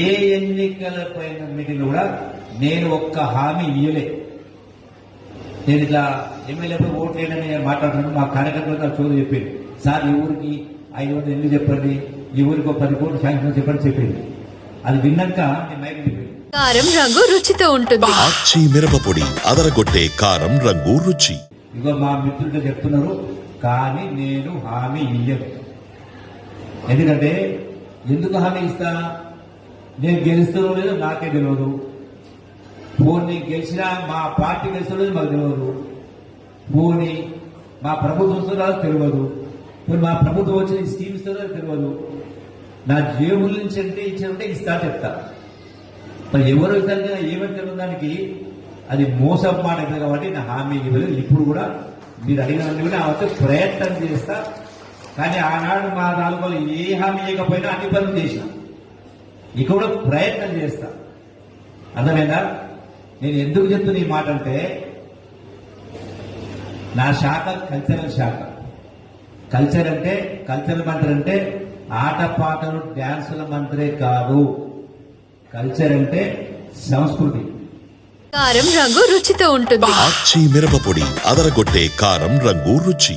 ఏ ఎన్నికల పైన మీటింగ్ కూడా నేను ఒక్క హామీ ఇయ్యలే. నేను ఇట్లా ఎమ్మెల్యేపై ఓట్లేనని మాట్లాడుతున్నాను. మా కార్యకర్తలు నాకు చోదు చెప్పింది సార్ ఈ ఊరికి ఐదు వందలు ఎందుకు చెప్పండి? ఈ ఊరికి ఒక పది కోట్లు శాంక్షన్ చెప్పండి చెప్పింది అది విన్నాక నేను మైక్ చెప్పింది కారం రంగు రుచితో ఉంటుంది. ఆచి మిరపపొడి అదరగొట్టే కారం రంగు రుచి. ఇగో మా మిత్రులు చెప్తున్నారు కానీ నేను హామీ ఇయ్యను. ఎందుకంటే ఎందుకు హామీ ఇస్తా? నేను గెలుస్తానో లేదో నాకే తెలియదు పోనీ గెలిచినా మా పార్టీ గెలుస్తుందో లేదో మాకు తెలియదు పోనీ మా ప్రభుత్వం వస్తుందో తెలియదు పోనీ మా ప్రభుత్వం వచ్చిన స్కీమ్ ఇస్తుందో తెలియదు నా జేబుల నుంచి అంటే ఇచ్చారంటే ఇస్తా చెప్తా. మరి ఎవరు ఇద్దరు ఏమని తెలియదు దానికి? అది మోసం మాట కాబట్టి నా హామీ ఇవ్వలేదు. ఇప్పుడు కూడా మీరు అడిగిన కూడా అవతే ప్రయత్నం చేస్తా. కానీ ఆనాడు మా నాలుగు ఏ హామీ ఇవ్వకపోయినా అన్ని పనులు చేసినా. ఇక కూడా ప్రయత్నం చేస్తా. అర్థమైందా? నేను ఎందుకు చెప్తున్న ఈ మాట అంటే నా శాఖ కల్చరల్ శాఖ. కల్చర్ అంటే కల్చరల్ మంత్రి అంటే ఆట పాటలు డ్యాన్సుల మంత్రే కాదు. కల్చర్ అంటే సంస్కృతి. కారం రంగు రుచితో ఉంటుంది. మిరపపొడి అదరగొట్టే కారం రంగు రుచి.